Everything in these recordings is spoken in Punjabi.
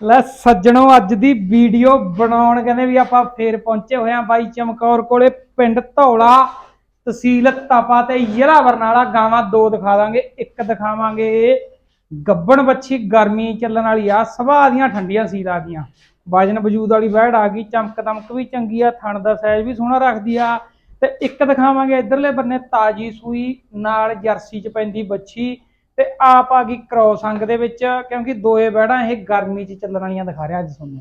ਲੈ ਸੱਜਣੋ, ਅੱਜ ਦੀ ਵੀਡੀਓ ਬਣਾਉਣ ਕਹਿੰਦੇ ਵੀ ਆਪਾਂ ਫੇਰ ਪਹੁੰਚੇ ਹੋਏ ਆ ਬਾਈ ਚਮਕੌਰ ਕੋਲੇ, ਪਿੰਡ ਧੌਲਾ, ਤਹਿਸੀਲ ਤਪਾ ਤੇ ਜ਼ਿਲ੍ਹਾ ਬਰਨਾਲਾ, ਗਾਵਾਂ ਦੋ ਦਿਖਾ ਦਾਂਗੇ, ਇੱਕ ਦਿਖਾਵਾਂਗੇ। ਗੱਬਣ ਬੱਚੀ ਗਰਮੀ ਚੱਲਣ ਵਾਲੀ ਆ ਸਵਾ ਦੀਆਂ ਠੰਡੀਆਂ ਸੀਲ ਆ ਗਈਆਂ। ਵਜਨ ਵਜੂਦ ਵਾਲੀ ਵਹਿੜ ਆ ਗਈ, ਚਮਕ ਦਮਕ ਵੀ ਚੰਗੀ ਆ, ਥਣ ਦਾ ਸਾਈਜ਼ ਵੀ ਸੋਹਣਾ ਰੱਖਦੀ ਆ। ਤੇ ਇੱਕ ਦਿਖਾਵਾਂਗੇ ਇਧਰਲੇ ਬੰਨੇ, ਤਾਜੀ ਸੂਈ, ਨਾਲ ਜਰਸੀ ਚ ਪੈਂਦੀ ਬੱਚੀ ਤੇ ਆਪ ਆ ਗਈ ਕ੍ਰੋਸ ਅੰਗ ਦੇ ਵਿੱਚ ਕਿਉਂਕਿ ਦੋਏ ਬੈੜਾਂ ਇਹ ਗਰਮੀ 'ਚ ਚੱਲਣ ਵਾਲੀਆਂ ਦਿਖਾ ਰਿਹਾ ਅੱਜ ਤੁਹਾਨੂੰ।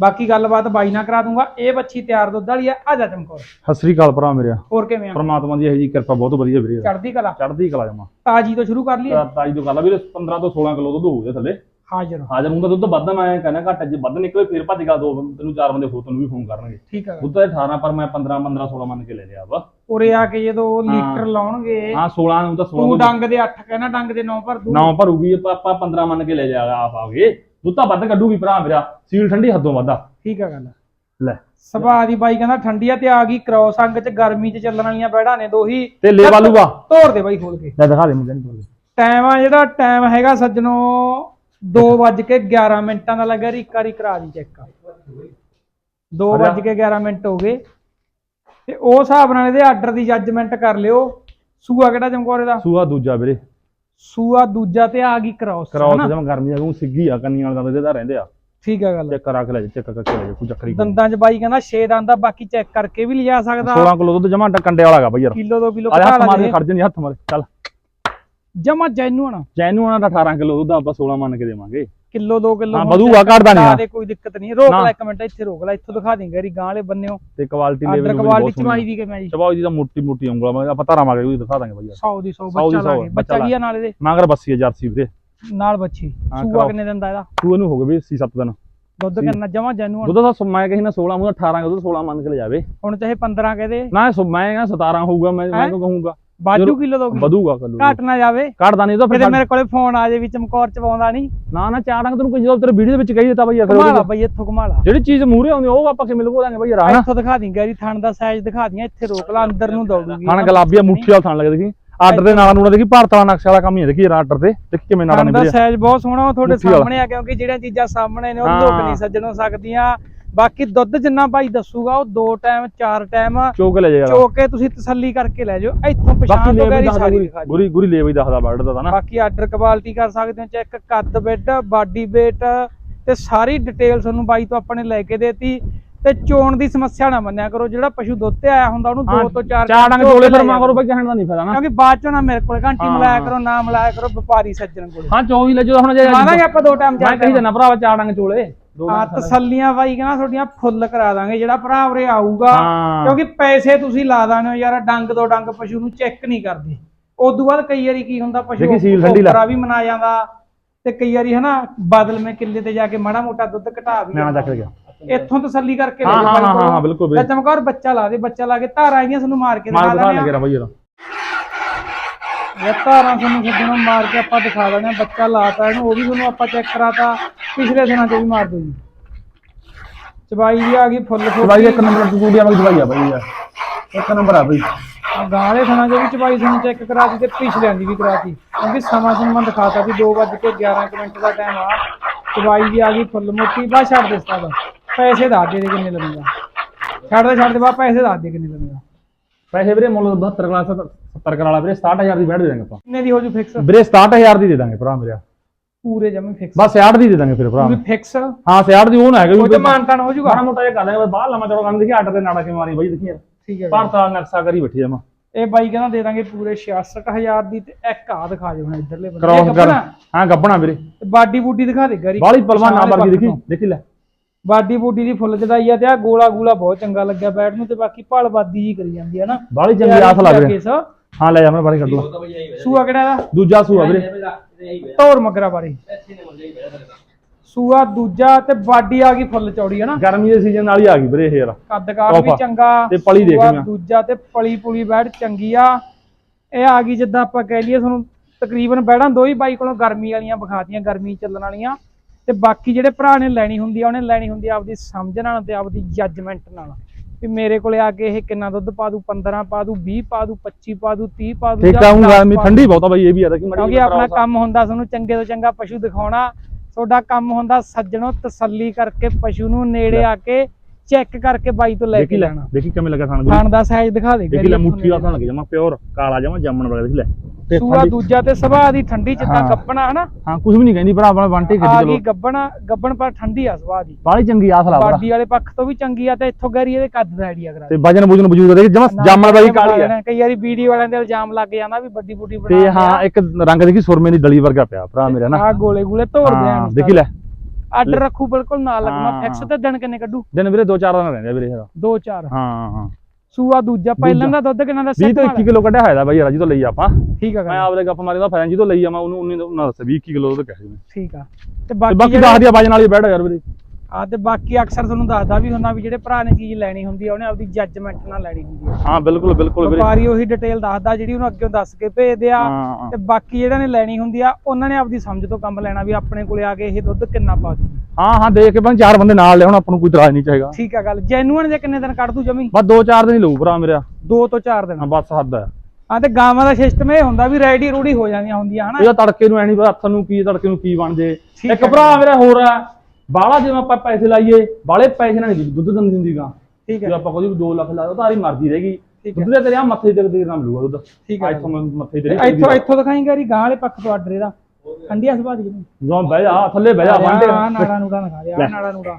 ਬਾਕੀ ਗੱਲਬਾਤ ਬਾਈ ਨਾਲ ਕਰਾ ਦੂੰਗਾ ਇਹ ਬੱਚੀ ਤਿਆਰ ਦੁੱਧ ਵਾਲੀ ਆ ਆ ਜਾ ਚਮਕੌਰ। ਸਤਿ ਸ੍ਰੀ ਅਕਾਲ ਭਰਾ ਮੇਰਿਆ। ਹੋਰ ਕਿਵੇਂ ਆ? ਪਰਮਾਤਮਾ ਦੀ ਇਹ ਜੀ ਕਿਰਪਾ ਬਹੁਤ ਵਧੀਆ ਵੀਰੇ। ਚੜਦੀ ਕਲਾ। ਚੜ੍ਹਦੀ ਕਲਾ ਜਮਾ। ਤਾਜੀ ਤੋਂ ਸ਼ੁਰੂ ਕਰ ਲਈਏ। ਤਾਜੀ ਤੋਂ ਗੱਲ ਆ ਵੀਰੇ 15 ਤੋਂ 16 ਕਿਲੋ ਦੁੱਧ ਹੋਊਗਾ ਥੱਲੇ। ਹਾਜ਼ਰ ਹਾਜ਼ਰ ਹੁੰਦਾ ਦੁੱਧ ਵੱਧ ਮੈਂ ਕਹਿੰਦਾ ਘੱਟ ਜੇ ਵੱਧ ਨਿਕਲੇ ਫਿਰ ਭੱਜ ਗਾ ਦੋ ਤੈਨੂੰ ਚਾਰ ਬੰਦੇ ਹੋਰ ਤੈਨੂੰ ਵੀ ਫੋਨ ਕਰਨਗੇ। ਠੀਕ ਆ। ਦੁੱਧ ਤਾਂ 18 ਪਰ ਮੈਂ 15 15 16 ਮੰਨ ਕੇ ਲੈ ਲਿਆ ਵਾ। ਉਰੇ ਆ ਕੇ ਜਦੋਂ ਉਹ ਹਾਂ। ਲੀਟਰ ਲਾਉਣਗੇ ਹਾਂ 16 ਨੂੰ ਤਾਂ 16 ਤੂੰ ਤੋਂ ਡੰਗ ਦੇ 8 ਕਹਿਣਾ ਡੰਗ ਦੇ 9 ਭਰ ਦੂ। ਨਾ ਭਰੂਗੀ ਆਪਾਂ ਆਪਾਂ 15 ਮੰਨ ਕੇ ਲੈ ਲਿਆ ਆਪ ਆਗੇ ਦੁੱਧ ਤਾਂ ਵੱਧ ਕੱਢੂਗੀ ਭਰਾ ਮੇਰਾ ਸੀਲ ਠੰਡੀ ਹੱਦੋਂ ਵੱਧਾ ਠੀਕ ਆ ਗੱਲ। ਲੈ। ਸੁਭਾਅ ਦੀ ਬਾਈ ਕਹਿੰਦਾ ਠੰਡੀ ਆ ਤੇ ਆ ਗਈ ਕ੍ਰੋਸ ਅੰਗ 'ਚ ਗਰਮੀ 'ਚ ਚੱਲਣ ਵਾਲੀਆਂ ਬੈੜਾਂ ਨੇ ਦੋਹੀ। ਤੇ ਲੈ ਵਾਲੂਗਾ ਤੋੜ ਦੇ ਬਾਈ ਖੋਲ ਕੇ। ਲੈ ਦਿਖਾ ਦੇ ਮੈਨੂੰ ਨਹੀਂ ਟਾਈਮ ਆ ਜਿਹੜਾ ਟਾਈਮ ਹੈਗਾ ਸੱਜਣੋ 2:11 ਮਿੰਟਾਂ ਦਾ ਲੱਗਾ ਰੀ ਵਾਰੀ ਕਰਾ ਦੀ ਚੈੱਕ 2:11 ਮਿੰਟ ਹੋ ਗਏ। ਤੇ ਉਹ ਹਿਸਾਬ ਨਾਲ ਇਹਦੇ ਆਰਡਰ ਦੀ ਜੱਜਮੈਂਟ ਕਰ ਲਿਓ। ਸੂਆ ਕਿਹੜਾ ਚਮਕੌਰੇ ਦਾ? ਸੂਆ ਦੂਜਾ ਵੀਰੇ। ਸੂਆ ਦੂਜਾ ਤੇ ਆ ਗਈ ਕ੍ਰਾਸ ਕਰਾਉਸ ਜਮ ਗਰਮੀ ਆ ਉਹ ਸਿੱਗੀ ਆ ਕੰਨੀ ਵਾਲਾ ਦੰਦ ਇਹਦਾ ਰਹਿੰਦੇ ਆ। ਠੀਕ ਆ ਗੱਲ। ਚੈੱਕ ਕਰਾ ਕੇ ਲੈ ਜਾ ਚੈੱਕ ਕਰਕੇ ਲੈ ਜਾ ਕੋਈ ਚੱਕਰ। ਦੰਦਾਂ 'ਚ ਬਾਈ ਕਹਿੰਦਾ 6 ਦੰਦ ਦਾ ਬਾਕੀ ਚੈੱਕ ਕਰਕੇ ਵੀ ਲਿਜਾ ਸਕਦਾ। 16 ਕਿਲੋ ਦੁੱਧ ਜਮਾ ਕੰਡੇ ਵਾਲਾ ਗਾ ਬਈ ਯਾਰ। ਕਿਲੋ 2 ਕਿਲੋ ਆ ਹੱਥ ਮਾਰ ਖੜ ਜਾਂਦੀ ਹੱਥ ਮਾਰ ਚੱਲ। ਜਮਾ ਜੈਨੂਨ ਜੈਨੂਅਨ ਦਾ 18 ਕਿਲੋ ਦੁੱਧ ਆਪਾਂ 16 ਮੰਨ ਕੇ ਦੇਵਾਂਗੇ। ਕਿਲੋ 2 ਕਿਲੋ ਹਾਂ, ਵਧੂਗਾ, ਘਟਦਾ ਨੀ। ਦੇ ਕੋਈ ਦਿੱਕਤ ਨਹੀਂ। ਰੋਕ ਨਾ। ਲੈ ਇੱਕ ਮਿੰਟ ਇੱਥੇ ਰੋਕ ਲੈ ਇੱਥੋਂ ਦਿਖਾ ਦੇਂਗੇ ਰੀ ਗਾਂ ਵਾਲੇ ਬੰਨਿਓ। ਤੇ ਕੁਆਲਿਟੀ ਲੈਵਲ ਕੁਆਲਿਟੀ ਚਵਾਈ ਦੀ ਕਿਵੇਂ ਜੀ। ਚਬਾਈ ਦੀ ਤਾਂ ਮੋਟੀ ਮੋਟੀ ਉਂਗਲਾਂ ਮੈਂ ਆਪਾਂ ਧਾਰਾ ਮਾਰ ਕੇ ਵੀ ਦਿਖਾ ਦਾਂਗੇ ਯਾਰ। 100 ਦੀ 100 ਸੌ ਦੀ ਬੱਚਾ ਲਾ ਸੌ, ਕੇ। ਬੱਚਾ ਕੀ ਆ ਨਾਲ ਇਹਦੇ ਮਾਂਗਰ ਬੱਸੀ ਹੈ ਜਰਸੀ ਵੀਰੇ। ਨਾਲ ਬੱਚੀ। ਸੂਆ। ਕਿੰਨੇ ਦਿੰਦਾ ਇਹਦਾ? ਤੂੰ ਇਹਨੂੰ ਹੋ ਗਏ ਵੀ 6-7 ਦਿਨ। ਦੁੱਧ ਕਿੰਨਾ? ਜਮਾ ਜੈਨੂਨ ਦੁੱਧ ਤਾਂ ਮੈਂ ਕਹੀ ਨਾ 16 ਮੂੰਹ 18 ਦੁੱਧ 16 ਮੰਨ ਕੇ ਲੈ ਜਾਵੇ ਹੁਣ ਚਾਹੇ 15 ਕਹਦੇ ਨਾ ਮੈਂ ਕਹਿੰਦਾ 17 ਹੋਊਗਾ ਮੈਂ ਮੈਂ ਕਹੂੰਗਾ? ਬਾਜੂ ਕਿਲੋ ਦੋਗੀ ਵਧੂਗਾ ਕੱਲੂ ਘਟ ਨਾ ਜਾਵੇ। ਕੱਢਦਾ ਨਹੀਂ ਤਾਂ ਫਿਰ ਮੇਰੇ ਕੋਲੇ ਫੋਨ ਆ ਜੇ ਵੀ ਚਮਕੌਰ ਚਵਾਉਂਦਾ ਨਹੀਂ। ਨਾ ਨਾ ਚਾਰ ਅੰਕ ਤੈਨੂੰ ਕੋਈ ਜਦੋਂ ਤੇਰੇ ਵੀਡੀਓ ਦੇ ਵਿੱਚ ਕਹੀ ਦਿੱਤਾ ਬਈ ਯਾਰ ਫਿਰ ਘੁਮਾ ਲਾ ਉਹਦੀ- ਬਈ ਇੱਥੋਂ ਘੁਮਾ ਲਾ ਜਿਹੜੀ ਚੀਜ਼ ਮੂਰੇ ਆਉਂਦੀ ਉਹ ਆਪਾਂ ਕਿਵੇਂ ਲਗੋ ਦਾਂਗੇ ਬਈ ਹਨਾ? ਇੱਥੋਂ ਦਿਖਾ ਦੀ ਗੈਰੀ ਥਣ ਦਾ ਸਾਈਜ਼ ਦਿਖਾ ਦੀਆਂ ਇੱਥੇ ਰੋਕ ਲਾ ਅੰਦਰ ਨੂੰ ਦੌੜੂਗੀ ਖਾਣ ਗਲਾਬੀਆ ਮੁੱਠੀ ਵਾਲਾ ਥਾਣ ਲੱਗੇ ਦੇਖੀ ਆਰਡਰ ਦੇ ਨਾਲ ਨੂੰ ਦੇਖੀ ਭਾਰਤ ਵਾਲਾ ਨਕਸ਼ਾ ਵਾਲਾ ਕੰਮ ਹੀ ਦੇਖੀ ਆਰਡਰ ਤੇ। ਦੇਖੀ ਕਿਵੇਂ ਨਾਲਾ ਥਣ ਨਿਭਿਆ ਸਾਈਜ਼ ਬਹੁਤ ਸੋਹਣਾ ਉਹ ਤੁਹਾਡੇ। ਸਾਹਮਣੇ ਆ ਕਿਉਂਕਿ ਜਿਹੜੀਆਂ ਚੀਜ਼ਾਂ ਸਾਹਮਣੇ ਨੇ ਉਹ। ਲੋਕ ਨਹੀਂ ਸੱਜਣੋਂ ਸਕਦੀਆਂ। ਬਾਕੀ ਦੁੱਧ ਜਿੰਨਾ ਭਾਈ ਦੱਸੂਗਾ ਉਹ ਦੋ ਟਾਈਮ ਚਾਰ ਟਾਈਮ ਚੋਕ ਲੈ ਜਾ ਯਾਰ ਚੋ ਕੇ ਤੁਸੀਂ ਤਸੱਲੀ ਕਰਕੇ ਲੈ ਜਾਓ ਇੱਥੋਂ ਪਛਾਣ ਤੋਂ ਗੈਰੀ ਸਾਰੀ ਗੁਰੀ। ਗੁਰੀ ਗੁਰੀ ਲੈ ਵੀ ਦੱਸਦਾ ਬਰਡ ਦਾ ਨਾ। ਬਾਕੀ ਆਰਡਰ ਕੁਆਲਿਟੀ ਕਰ ਸਕਦੇ ਹੋ ਚੈੱਕ ਕੱਦ ਬੈੱਡ ਬਾਡੀ weight ਤੇ ਸਾਰੀ ਡਿਟੇਲ ਤੁਹਾਨੂੰ ਬਾਈ ਤੋਂ ਆਪਾਂ ਨੇ ਲੈ ਕੇ ਦੇਤੀ। ਤੇ ਚੋਣ ਦੀ ਸਮੱਸਿਆ ਨਾ ਮੰਨਿਆ ਕਰੋ ਜਿਹੜਾ ਪਸ਼ੂ ਦੁੱਧ ਤੇ ਆਇਆ ਹੁੰਦਾ ਉਹਨੂੰ ਦੋ ਤੋਂ ਚਾਰ ਚਾਰ ਡੰਗ ਚੋਲੇ ਲੈ ਫਿਰ ਮਾ ਜਾਓ। ਕਰੋ ਬਈ ਕਹਿਣ ਦਾ ਨਹੀਂ ਫਾਇਦਾ ਨਾ। ਕਿਉਂਕਿ ਬਾਅਦ ਚੋਂ ਨਾ ਮੇਰੇ ਕੋਲ ਘੰਟੀ ਹਾਂ, ਮਿਲਾਇਆ ਹਾਂ। ਕਰੋ ਨਾ ਮਿਲਾਇਆ ਕਰੋ ਵਪਾਰੀ ਸੱਜਣ ਕੋਲ। ਹਾਂ ਚੋ ਹੀ ਲੈ ਜੋ ਹੁਣ ਜੇ ਮਾਰਾਂਗੇ ਆਪਾਂ ਦੋ ਟਾਈਮ ਮੈਂ ਕਹੀ ਜਾਣਾ ਭਰਾਵਾ ਚਾਰ ਡੰਗ ਚੋਲੇ ਹਾਂ ਤਸੱਲੀਆਂ ਬਾਈ ਕਹਿੰਦਾ ਤੁਹਾਡੀਆਂ ਫੁੱਲ ਕਰਾ ਦਾਂਗੇ ਜਿਹੜਾ ਭਰਾ ਉਰੇ ਆਊਗਾ। ਕਿਉਂਕਿ ਪੈਸੇ ਤੁਸੀਂ ਲਾ ਦਾਨੇ ਹੋ ਯਾਰ ਡੰਗ ਦੋ ਡੰਗ ਪਸ਼ੂ ਨੂੰ ਚੈੱਕ ਨਹੀਂ ਕਰਦੇ। ਉਦੋਂ ਬਾਅਦ ਕਈ ਵਾਰੀ ਕੀ ਹੁੰਦਾ ਪਸ਼ੂ। ਉਪਰਾ ਵੀ ਮਨਾ ਜਾਂਦਾ ਤੇ ਕਈ ਵਾਰੀ ਹਨਾ ਬਦਲ ਮੇ ਕਿੱਲੇ ਤੇ ਜਾ ਕੇ ਮਾੜਾ ਮੋਟਾ ਦੁੱਧ ਘਟਾ ਵੀ ਨਿਆਣਾ ਚੱਕ ਗਿਆ ਇੱਥੋਂ ਤਸੱਲੀ ਕਰਕੇ ਲੈ ਹਾਂ, ਜਾਓ ਹਾਂ, ਬਿਲਕੁਲ। ਚਮਕੌਰ ਬੱਚਾ ਲਾ ਦੇ ਬੱਚਾ ਲਾ ਕੇ ਧਾਰਾਂ ਆਈਆਂ ਤੁਹਾਨੂੰ ਮਾਰ ਕੇ ਮਾਰ ਦਿਖਾ ਦਿਖਾ ਦਿੰਦੇ ਲੱਗੇ ਆ ਰਾ ਬਈ ਯਾਰ ਇਹ ਧਾਰਾਂ ਤੁਹਾਨੂੰ ਸੱਜਣਾ ਮਾਰ ਕੇ ਆਪਾਂ ਦਿਖਾ ਦਿੰਦੇ ਆ ਬੱਚਾ ਲਾਤਾ ਇਹਨੂੰ ਉਹ ਵੀ ਤੁਹਾਨੂੰ ਆਪਾਂ ਚੈੱਕ ਕਰਾਤਾ ਪਿਛਲੇ ਦਿਨਾਂ 'ਚ ਵੀ ਮਾਰ ਦੋ ਜੀ। ਚਬਾਈ ਵੀ ਆ ਗਈ ਫੁੱਲ ਫੁੱਲ ਬਾਈ ਇੱਕ ਨੰਬਰ ਕੁੜੀਆਂ ਵਾਲੀ ਦਵਾਈ ਆ ਬਈ ਯਾਰ ਇੱਕ ਨੰਬਰ ਆ ਬਈ। ਗਾਲੇ ਥਣਾ ਜੋ ਵੀ ਚਬਾਈ ਤੁਹਾਨੂੰ ਚੈੱਕ ਕਰਾਤੀ ਤੇ ਪਿਛਲਿਆਂ ਦੀ ਵੀ ਕਰਾਤੀ। ਕਿਉਂਕਿ ਸਮਾਂ ਤੁਹਾਨੂੰ ਮੈਂ ਦਿਖਾਤਾ ਵੀ 2:11 ਕੁ ਮਿੰਟ ਦਾ ਟਾਈਮ ਆ। ਚਬਾਈ ਵੀ ਆ ਗਈ ਫੁੱਲ ਮੋਟੀ ਬਾ ਛੱਡ ਦੇ ਸਤਾ ਪੈਸੇ ਦੱਸ ਦੇ ਦੇ ਕਿੰਨੇ ਲੱਗੂਗਾ ਛੱਡ ਦੇ ਛੱਡ ਦੇ ਬਾ ਪੈਸੇ ਦੱਸ ਦੇ ਕਿੰਨੇ ਲੱਗੂਗਾ ਪੈਸੇ ਵੀਰੇ ਮੁੱਲ 72 ਕਲਾ 70 ਕਰਾ ਲਾ ਵੀਰੇ 67000 ਦੀ ਬੈਠ ਦੇ ਦਾਂਗੇ ਆਪਾਂ। ਕਿੰਨੇ ਦੀ ਹੋ ਜੂ ਫਿਕਸ ਵੀਰੇ 67000 ਦੀ ਦੇ ਦਾਂਗੇ ਭਰਾ ਮੇਰਾ। ਪੂਰੇ ਜਮੇ ਫਿਕਸ ਬਸ 66 ਦੀ ਦੇ ਦਾਂਗੇ ਫਿਰ ਭਰਾ। ਪੂਰੀ ਫਿਕਸ ਉਹ ਹਾਂ 66 ਦੀ ਉਹ ਨਾ ਹੈਗਾ ਚ ਮਾਨਤਾਨ ਹੋ ਜੂਗਾ। ਮਾੜਾ ਮੋਟਾ ਜਿਹਾ ਕਰ ਦਾਂਗੇ ਬਾਹਰ ਲੰਮਾ ਚੌੜਾ ਕਰਨ ਦੇਖੀ ਆਟੇ ਦੇ ਨਾੜਾ ਕੇ ਮਾਰੀ ਬਾਈ ਦੇਖੀ ਯਾਰ ਠੀਕ ਹੈ ਭਾਰਤ ਵਾਲਾ ਨਕਸ਼ਾ ਕਰੀ ਬੈਠੀ ਜਮਾ ਇਹ ਬਾਈ ਕਹਿੰਦਾ ਦੇ ਦਾਂਗੇ ਪੂਰੇ 66000 ਦੀ ਤੇ ਇੱਕ ਆ ਦਿਖਾ ਦਿਓ ਹੁਣ ਇਧਰਲੇ ਬੰਦੇ। ਕ੍ਰੋਸ ਕਰ। ਗੱਭਣਾ। ਹਾਂ ਗੱਬਣਾ ਵੀਰੇ। ਤੇ ਬਾਡੀ ਬੂਡੀ ਦਿਖਾ ਦੇ ਗਰੀ। ਬਾਲੀ ਪਲਵਾਨ ਨਾ ਵਰਗੀ ਦੇ ਦੇਖੀ ਤੋਂ। ਦੇਖੀ ਲੈ। ਬਾਡੀ ਬੂਡੀ ਦੀ ਫੁੱਲ ਜਦਾਈ ਆ ਤੇ ਆ ਗੋਲਾ ਗੂਲਾ ਬਹੁਤ ਚੰਗਾ ਲੱਗਿਆ ਬੈਠ ਨੂੰ ਤੇ ਬਾਕੀ ਭਲਵਾਦੀ ਜੀ ਕਰੀ ਜਾਂਦੀ ਹੈ ਨਾ। ਬਾਲੀ ਚੰਗੀ ਆਸ ਲੱਗ ਰਹੀ ਰਿਹਾ ਹਾਂ ਲੈ ਜਾ ਮੈਂ ਬਾਰੀ ਕੱਢ ਲਾ ਸੂਆ ਕਿਹੜਾ ਇਹਦਾ? ਦੂਜਾ ਸੂਆ ਵੀਰੇ। ਧੌਰ ਮਗਰਾ ਬਾਰੇ। ਸੂਆ ਦੂਜਾ ਤੇ ਬਾਡੀ ਆ ਗਈ ਫੁੱਲ ਚੌੜੀ ਹੈ ਨਾ? ਗਰਮੀ ਦੇ ਸੀਜ਼ਨ ਨਾਲ ਹੀ ਆ ਗਈ ਵੀਰੇ ਇਹ ਯਾਰ। ਕੱਦ ਕਾਠ ਵੀ। ਚੰਗਾ ਤੇ ਪਲੀ ਦੇਖ ਲਿਆ। ਦੂਜਾ ਤੇ ਪਲੀ ਪੁਲੀ ਬੈਠ ਚੰਗੀ ਆ। ਇਹ ਆ ਗਈ ਜਿੱਦਾਂ ਆਪਾਂ ਕਹਿ ਲਈਏ ਤੁਹਾਨੂੰ ਤਕਰੀਬਨ ਬੈੜਾਂ ਦੋ ਹੀ ਬਾਈ ਕੋਲੋਂ ਗਰਮੀ ਵਾਲੀਆਂ ਵਿਖਾਤੀਆਂ ਗਰਮੀ ਚੱਲਣ ਵਾਲੀਆਂ। ਤੇ ਬਾਕੀ ਜਿਹੜੇ ਭਰਾ ਨੇ ਲੈਣੀ ਹੁੰਦੀ ਆ ਉਹਨੇ ਲੈਣੀ ਹੁੰਦੀ ਆ ਆਪਦੀ ਸਮਝ ਨਾਲ ਤੇ ਆਪਦੀ ਜੱਜਮੈਂਟ ਨਾਲ। ਵੀ ਮੇਰੇ ਕੋਲੇ ਆ ਕੇ ਇਹ ਕਿੰਨਾ ਦੁੱਧ ਪਾ ਦੂ 15 ਪਾ ਦੂ 20 ਪਾ ਦੂ 25 ਪਾ ਦੂ 30 ਪਾ ਦੂ ਠੀਕ ਜਾਂ ਆ ਹੁਣ 10 ਗਰਮੀ ਪਾ ਦੂ। ਠੰਡੀ ਬਹੁਤ ਬਾਈ ਇਹ ਵੀ ਆ ਕਿ ਕਿਉਂਕਿ ਆਪਣਾ ਕੰਮ ਹੁੰਦਾ ਤੁਹਾਨੂੰ ਚੰਗੇ ਤੋਂ ਚੰਗਾ ਪਸ਼ੂ ਦਿਖਾਉਣਾ ਤੁਹਾਡਾ ਕੰਮ ਹੁੰਦਾ ਸੱਜਣੋ ਤਸੱਲੀ ਕਰਕੇ ਪਸ਼ੂ ਨੂੰ ਨੇੜੇ ਆ ਕੇ ਚੈੱਕ ਕਰਕੇ ਬਾਈ ਤੋਂ ਲੈ ਕੇ ਲੈਣਾ ਦੇਖੀ ਕਿਵੇਂ ਲੱਗਾ ਥਣ ਖਾਣ ਦਾ ਸਾਈਜ਼ ਦਿਖਾ ਦੇ ਦੇਖੀ ਲੈ ਮੁੱਠੀ ਦਾ ਲੱਗ ਜਾਵਾਂ ਪਿਓਰ ਕਾਲਾ ਜਾਵਾਂ ਜਾਮਣ ਵਾਲਾ ਦੇਖ ਲੈ। ਤੇ ਸੂਆ ਦੂਜਾ ਤੇ ਸੁਭਾਅ ਦੀ ਠੰਡੀ ਹਾਂ। ਗੱਬਣਾ ਹਨਾ? ਹਾਂ ਕੁਝ ਵੀ ਨਹੀਂ ਕਹਿੰਦੀ ਭਰਾ ਆਪਣਾ ਬੰਟੇ ਆ ਖਿੱਚ ਗਈ ਚਲੋ ਗੱਬਣਾ ਗੱਬਣ ਪਰ ਠੰਡੀ ਆ ਸੁਭਾਅ ਦੀ। ਬਾਲੀ ਚੰਗੀ ਆਸ ਲਾ ਬਾਡੀ ਵਾਲੇ ਪੱਖ ਤੋਂ ਵੀ ਚੰਗੀ ਆ ਤੇ ਇੱਥੋਂ ਗੈਰੀ ਇਹਦੇ ਕੱਦ ਦਾ ਆਈਡੀਆ ਕਰਾ ਤੇ ਵਜਨ ਬੁਜਨ ਬਜੂਦ ਦੇਖ ਜਮਾ ਜਾਮਣ ਵਾਲੀ ਕਾਲੀ ਆ। ਕਈ ਵਾਰੀ ਵੀਡੀਓ ਵਾਲਿਆਂ ਦੇ ਇਲਜ਼ਾਮ ਲੱਗ ਜਾਂਦਾ ਵੀ ਵੱਡੀ ਬੁੱਢੀ ਬਣਾ ਤੇ ਹਾਂ ਇੱਕ ਰੰਗ ਦੇਖੀ ਸੁਰਮੇ ਦੀ ਡਲੀ ਵਰਗਾ ਪਿਆ ਭਰਾ ਮੇਰਾ ਨਾ। ਆ ਗੋਲੇ ਗੋਲੇ ਆ ਹਾਂ ਦੇਖੀ ਲੈ। ਆਰਡਰ ਰੱਖੂ ਬਿਲਕੁਲ ਨਾਲ ਲੱਗਣਾ। ਫਿਕਸ ਤੇ ਦਿਨ ਕਿੰਨੇ ਕੱਢੂ? ਦਿਨ ਵੀਰੇ 2-4 ਦਿਨ ਰਹਿੰਦੇ ਆ ਵੀਰੇ ਇਹਦਾ। ਦੋ ਚਾਰ। ਹਾਂ ਹਾਂ। ਸੂਆ ਦੂਜਾ ਪਹਿਲਾਂ ਦਾ ਦੁੱਧ ਕਿੰਨਾ 20 ਤੋਂ 21 ਕਿਲੋ ਕੱਢਿਆ ਹੋਇਆ ਦਾ ਬਾਈ ਯਾਰ ਜੀ ਤੋਂ ਲਈ ਆਪਾਂ। ਠੀਕ ਆ ਮੈਂ ਆਪਦੇ ਗੱਪ ਮਾਰੇ ਦਾ ਫੈਨ ਜੀ ਤੋਂ ਲਈ ਆ ਮੈਂ ਉਹਨੂੰ 19 ਨਾ ਦੱਸ 20 21 ਕਿਲੋ ਦਾ ਕਹਿ ਠੀਕ ਆ। ਤੇ ਬਾਕੀ ਦੱਸ ਦਿਆ ਵਜਨ ਵਾਲੀ ਬੈਠ ਯਾਰ ਵੀਰੇ ਆ ਤੇ ਬਾਕੀ ਅਕਸਰ ਤੁਹਾਨੂੰ ਦੱਸਦਾ ਵੀ ਹੁੰਦਾ ਵੀ ਜਿਹੜੇ ਭਰਾ ਨੇ ਚੀਜ਼ ਲੈਣੀ ਹੁੰਦੀ ਆ ਉਹਨੇ ਆਪਦੀ ਜੱਜਮੈਂਟ ਨਾਲ ਲੈਣੀ ਹੁੰਦੀ ਆ। ਹਾਂ ਬਿਲਕੁਲ ਬਿਲਕੁਲ ਵੀਰੇ। ਵਪਾਰੀ ਉਹੀ ਡਿਟੇਲ ਦੱਸਦਾ ਜਿਹੜੀ ਉਹਨੂੰ ਅੱਗੇ ਦੱਸ ਕੇ ਭੇਜਦੇ ਆ। ਤੇ ਬਾਕੀ ਜਿਹੜਾ ਨੇ ਲੈਣੀ ਹੁੰਦੀ ਆ ਉਹਨਾਂ ਨੇ ਆਪਦੀ ਸਮਝ ਤੋਂ ਕੰਮ ਲੈਣਾ ਵੀ ਆਪਣੇ ਕੋਲੇ ਆ ਕੇ ਇਹ ਦੁੱਧ ਕਿੰਨਾ ਪਾ ਦੂ ਹਾਂ ਹਾਂ ਦੇਖ ਕੇ ਬੰਦ ਚਾਰ ਬੰਦੇ ਨਾਲ ਲੈ ਹੁਣ ਆਪਾਂ ਨੂੰ ਕੋਈ ਇਤਰਾਜ਼ ਨਹੀਂ ਚਾਹੀਦਾ। ਠੀਕ ਆ ਗੱਲ ਜੈਨੂਅਨ ਜੇ ਕਿੰਨੇ ਦਿਨ ਕੱਢ ਦੂ ਜਮੀ? ਬਸ 2-4 ਦਿਨ ਹੀ ਲਊ ਭਰਾ ਮੇਰਾ। ਦੋ ਤੋਂ ਚਾਰ ਦਿਨ। ਹਾਂ ਬਸ ਹੱਦ ਹੈ ਆ ਤੇ ਗਾਵਾਂ ਦਾ ਸਿਸਟਮ ਇਹ ਹੁੰਦਾ ਵੀ ਰੈਡੀ ਰੂੜੀ ਹੋ ਜਾਂਦੀਆਂ ਹੁੰਦੀਆਂ ਹਨਾ? ਇਹਦਾ ਤੜਕੇ ਨੂੰ ਐ ਨਹੀਂ ਪਤਾ ਹੱਥ ਨੂੰ ਕੀ ਤੜਕੇ ਨੂੰ ਕੀ ਬਣ ਜੇ। ਇੱਕ। ਭਰਾ ਮੇਰਾ ਹੋਰ ਆ ਬਾਲਾ ਜਿਵੇਂ ਆਪਾਂ ਪੈਸੇ ਲਾਈਏ ਬਾਲੇ ਪੈਸੇ ਨਾਲ ਨਹੀਂ ਦੁੱਧ ਦਿੰਦੀ ਹੁੰਦੀ ਗਾ। ਠੀਕ ਜੇ ਹੈ ਆਪਾਂ ਕੋਈ 2 ਲੱਖ ਲਾਇਆ ਉਹ ਤਾਂ ਆਰੀ ਮਰਜ਼ੀ ਰਹੇਗੀ। ਦੁੱਧ ਦੇ ਤੇਰੇ ਆ ਮੱਥੇ ਤੇ ਦੇ ਨਾ ਮਿਲੂਗਾ ਦੁੱਧ। ਠੀਕ ਹੈ। ਇੱਥੋਂ ਮੱਥੇ ਤੇ ਤੇ ਇੱਥੋਂ ਇੱਥੋਂ ਦਿਖਾਈ ਗਾਰੀ ਗਾਂ ਵਾਲੇ ਪੱਖ ਤੋਂ ਆਰਡਰ ਇਹਦਾ। ਠੰਡੀਆਂ ਸੁਭਾਅ ਦੀ ਜਦੋਂ ਬਹਿ ਜਾ ਥੱਲੇ ਬਹਿ ਜਾ ਆ ਬੰਦੇ ਨਾੜਾ ਨੂੜਾ ਦਿਖਾ ਦੇ ਆ ਨਾੜਾ ਨੂੜਾ।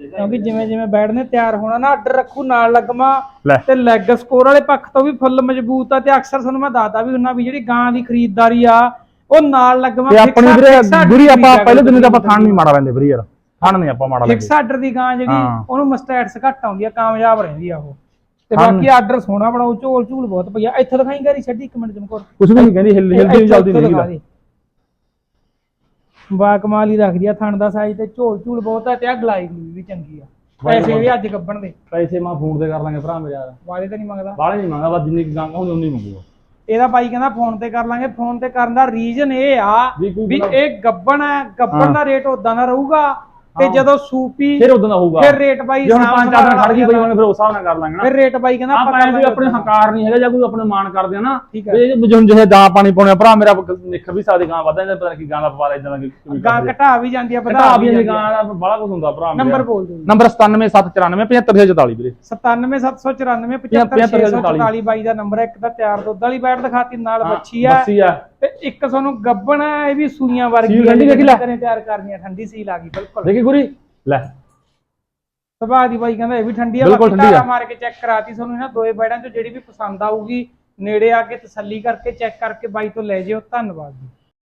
ਕਿਉਂਕਿ ਜਿਵੇਂ ਜਿਵੇਂ ਬੈਡ ਨੇ ਤਿਆਰ ਹੋਣਾ ਨਾ ਆਰਡਰ ਰੱਖੂ ਨਾਲ ਲੱਗਮਾ। ਲੈ। ਤੇ ਲੈਗ ਸਕੋਰ ਵਾਲੇ ਪੱਖ ਤੋਂ ਵੀ ਫੁੱਲ ਮਜ਼ਬੂਤ ਆ ਤੇ ਅਕਸਰ ਤੁਹਾਨੂੰ ਮੈਂ ਦੱਸਦਾ ਵੀ ਉਹਨਾਂ ਵੀ ਜਿਹੜੀ ਗਾਂ ਦੀ ਖਰੀਦਦਾਰੀ ਆ ਉਹ ਨਾਲ ਲੱਗਮਾ ਤੇ ਆਪਣੀ ਵੀਰੇ ਗੁਰੀ ਆਪਾਂ ਪਹਿਲੇ ਦਿਨ ਤਾਂ ਆਪਾਂ ਥਾਣ ਨਹੀਂ ਮਾੜਾ ਲੈਂਦੇ ਵੀਰੇ ਯਾਰ ਥਾਣ ਨਹੀਂ ਆਪਾਂ ਮਾੜਾ ਲੈਂਦੇ। ਫਿਕਸ ਆਰਡਰ ਦੀ ਗਾਂ ਜਿਹੜੀ ਹਾਂ। ਉਹਨੂੰ ਮਸਟੈਟਸ ਘੱਟ ਆਉਂਦੀ ਆ ਕਾਮਯਾਬ ਰਹਿੰਦੀ ਆ ਉਹ। ਤੇ ਹਾਂ। ਬਾਕੀ ਆਰਡਰ ਸੋਹਣਾ ਬਣਾਉ ਝੋਲ ਝੂਲ ਬਹੁਤ ਪਈਆ ਇੱਥੋਂ ਦਿਖਾਈ ਗਾਰੀ ਛੱਡੀ ਇੱਕ ਮਿੰਟ ਜਮਕੋਰ। ਕੁਝ ਵੀ ਨਹੀਂ ਕਹਿੰਦੀ ਹਿੱਲ ਹਿਲਦੀ ਨਹੀਂ ਜਲਦੀ ਨਹੀਂ ਬਾ ਕਮਾਲ ਹੀ ਰੱਖਦੀ ਆ ਥਣ ਦਾ ਸਾਈਜ਼ ਤੇ ਝੋਲ ਝੂਲ ਬਹੁਤ ਆ ਤੇ ਆ ਗਲਾਈ ਗਲੂਈ ਵੀ ਚੰਗੀ ਆ। ਪੈਸੇ ਵੀ ਅੱਜ ਗੱਬਣ ਦੇ। ਪੈਸੇ ਮੈਂ ਫੋਨ ਤੇ ਕਰ ਲਾਂਗੇ ਭਰਾ ਮੇਰੇ ਯਾਰ। ਵਾਲੇ ਤਾਂ ਨਹੀਂ ਮੰਗਦਾ। ਬਾਹਲੇ ਨਹੀਂ ਮੰਗਦਾ ਬਸ ਜਿੰਨੀ ਗੰਗਾ ਹੁੰਦੀ ਉਨੀ ਮੰਗੂਗਾ। ਇਹਦਾ ਬਾਈ ਕਹਿੰਦਾ ਫੋਨ ਤੇ ਕਰ ਲਾਂਗੇ ਫੋਨ ਤੇ ਕਰਨ ਦਾ ਰੀਜ਼ਨ ਇਹ ਆ ਵੀ ਇਹ ਗੱਬਣ ਹੈ ਗੱਬਣ। ਦਾ ਰੇਟ ਉਦਾਂ ਦਾ ਰਹੂਗਾ। ਤੇ। ਜਦੋਂ ਸੂਪੀ ਫਿਰ ਉਦੋਂ ਦਾ ਹੋਊਗਾ। ਫਿਰ ਰੇਟ ਬਾਈ ਜੇ ਹੁਣ ਪੰਜ ਚਾਰ ਦਿਨ ਖੜ ਗਈ ਬਈ ਉਹਨੇ ਫਿਰ ਉਸ ਹਿਸਾਬ ਨਾਲ ਕਰ ਲਾਂਗੇ ਨਾ। ਫਿਰ ਰੇਟ ਬਾਈ ਕਹਿੰਦਾ ਆਪਾਂ ਐਂ ਵੀ ਆਪਣੇ। ਹੰਕਾਰ ਨਹੀਂ ਹੈਗਾ ਜਾਂ ਕੋਈ ਆਪਣੇ ਮਾਣ ਕਰਦੇ ਆ ਨਾ। ਠੀਕ ਹੈ। ਇਹ ਜਿਹਾ ਦਾ ਪਾਣੀ ਪਾਉਣੇ ਭਰਾ ਮੇਰਾ ਨਿਖਰ ਵੀ ਸਕਦੀ ਗਾਂ ਵਧਾ ਜਾਂਦਾ ਪਤਾ ਨਹੀਂ ਕੀ ਗਾਂ ਦਾ ਪਵਾ ਇਦਾਂ ਦਾ ਗਾਂ ਘਟਾ ਵੀ ਜਾਂਦੀ ਆ ਵਧਾ ਵੀ ਜਾਂਦੀ ਗਾਂ ਦਾ ਬੜਾ ਕੁਝ ਹੁੰਦਾ ਭਰਾ ਨੰਬਰ ਬੋਲ ਦਿਓ ਨੰਬਰ 97794 75644 ਵੀਰੇ। 97794 75 75644 ਬਾਈ ਦਾ ਨੰਬਰ ਹੈ ਇੱਕ ਤਾਂ ਤਿਆਰ ਦੁੱਧ ਵਾਲੀ ਬੈਠ ਦਿਖਾਤੀ ਨਾਲ ਹਾਂ, ਬੱਚੀ ਆ ਬੱਚੀ ਆ ਤੇ ਇੱਕ ਤੁਹਾਨੂੰ ਗੱਬਣ ਹੈ ਇਹ ਵੀ ਸੂਈਆਂ ਵਰਗੀ ਸੀਲ ਠੰਡੀ ਦੇਖੀ ਲੈ। ਘਰੇ ਤਿਆਰ ਕਰਨੀ ਆ ਠੰਡੀ ਸੀਲ ਆ ਗਈ ਬਿਲਕੁਲ ਦੇਖੀ ਗੁਰੀ ਲੈ ਸੁਭਾਅ ਦੀ ਬਾਈ ਕਹਿੰਦਾ ਇਹ ਵੀ ਠੰਡੀ ਆ ਬਿਲਕੁਲ ਬਾਕੀ ਠੰਡੀ ਆ। ਧਾਰਾ ਮਾਰ ਕੇ ਚੈੱਕ ਕਰਾਤੀ ਤੁਹਾਨੂੰ ਇਹਨਾਂ ਦੋਏ ਬੈੜਾਂ ਚੋਂ ਜਿਹੜੀ ਵੀ ਪਸੰਦ ਆਊਗੀ ਨੇੜੇ ਆ ਕੇ ਤਸੱਲੀ ਕਰਕੇ ਚੈੱਕ ਕਰਕੇ ਬਾਈ ਤੋਂ ਲੈ ਜਿਓ ਧੰਨਵਾਦ ਜੀ